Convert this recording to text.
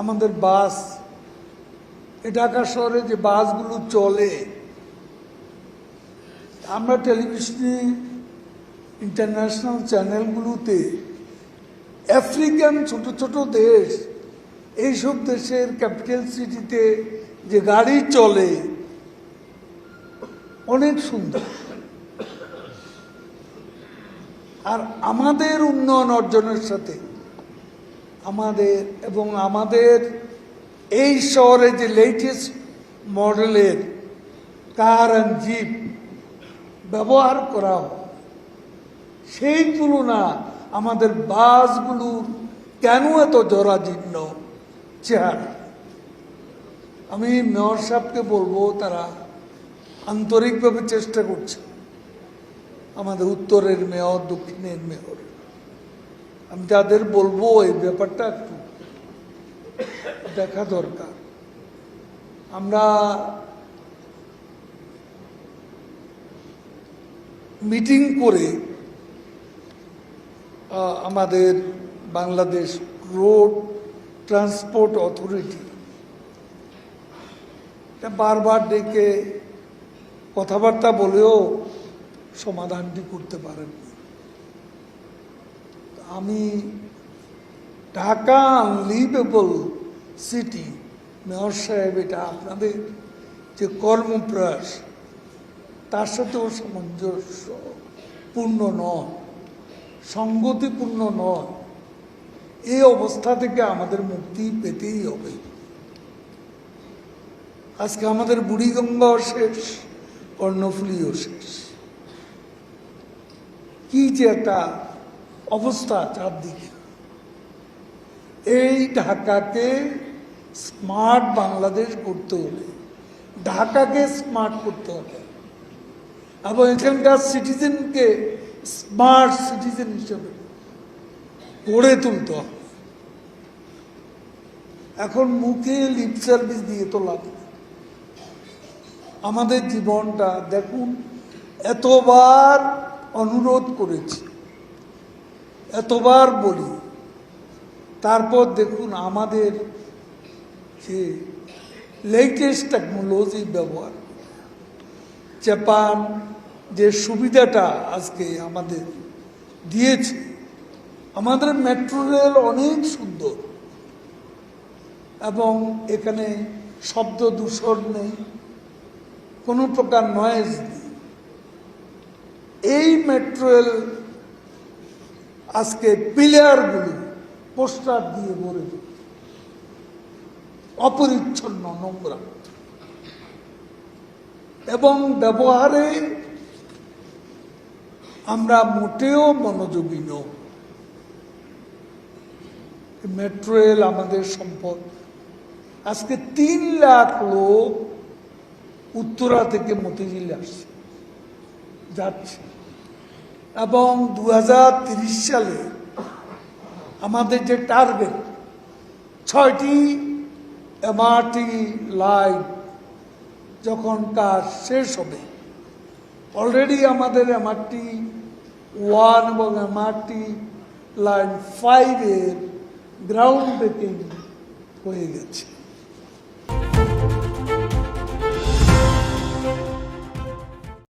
আমাদের বাস, এ ঢাকা শহরে যে বাসগুলো চলে, আমরা টেলিভিশনে ইন্টারন্যাশনাল চ্যানেলগুলোতে, আফ্রিকান ছোট ছোট দেশ, এইসব দেশের ক্যাপিটাল সিটিতে যে গাড়ি চলে, অনেক সুন্দর। আর আমাদের উন্নয়ন অর্জনের সাথে আমাদের এবং আমাদের এই শহরে যে লেটেস্ট মডেলের কার অ্যান্ড জিপ ব্যবহার করা সেই তুলনা আমাদের বাসগুলোর কেন এত জরাজীর্ণ চেহারা? আমি মেয়র সাহেবকে বলব, তারা আন্তরিকভাবে চেষ্টা করছে। আমাদের উত্তরের মেয়র, দক্ষিণের মেয়র। আমি তাদের বলব এই ব্যাপারটা একটু দেখা দরকার। আমরা মিটিং করে আমাদের বাংলাদেশ রোড ট্রান্সপোর্ট অথরিটি বারবার ডেকে কথাবার্তা বলেও সমাধানটি করতে পারেননি। আমি ঢাকা আনলিভেবল সিটি মেয়র সাহেব, এটা আপনাদের যে কর্মপ্রয়াস, তার সাথেও সামঞ্জস্য পূর্ণ নয়, সঙ্গতিপূর্ণ নয়। এই অবস্থা থেকে আমাদের মুক্তি পেতেই হবে। আজকে আমাদের বুড়িগঙ্গাও শেষ, কর্ণফুলিও শেষ। কি যে একটা অবস্থা চারদিকে। এই ঢাকাকে স্মার্ট বাংলাদেশ করতে হলে, ঢাকাকে স্মার্ট করতে হবে। এবং এখানকার সিটিজেনকে স্মার্ট সিটিজেন হিসেবে গড়ে তুলতে হবে। এখন মুখে লিপ সার্ভিস দিয়ে তো নেই। আমাদের জীবনটা দেখুন, এতবার অনুরোধ করেছি। এতবার বলি, তারপর দেখুন আমাদের যে লেটেস্ট টেকনোলজি ব্যবহার, জাপান যে সুবিধাটা আজকে আমাদের দিয়েছে, আমাদের মেট্রো রেল অনেক সুন্দর, এবং এখানে শব্দ দূষণ নেই, কোনো প্রকার নয়েজ নেই। এই মেট্রো রেল আজকে পিলারগুলো পোস্টার দিয়ে ভরে অপরিচ্ছন্ন নোংরা। এবং ব্যবহারে আমরা মোটেও মনোযোগী নই মেট্রো রেল আমাদের সম্পদ। আজকে তিন লাখ লোক উত্তরা থেকে মতিঝিল আসছে, যাচ্ছে। এবং দু সালে আমাদের যে টার্গেট ছয়টি এমআরটি লাইন যখন কাজ শেষ হবে অলরেডি আমাদের এমআরটি ওয়ান এবং এমআরটি লাইন ফাইভের গ্রাউন্ড ব্রেকিং হয়ে গেছে।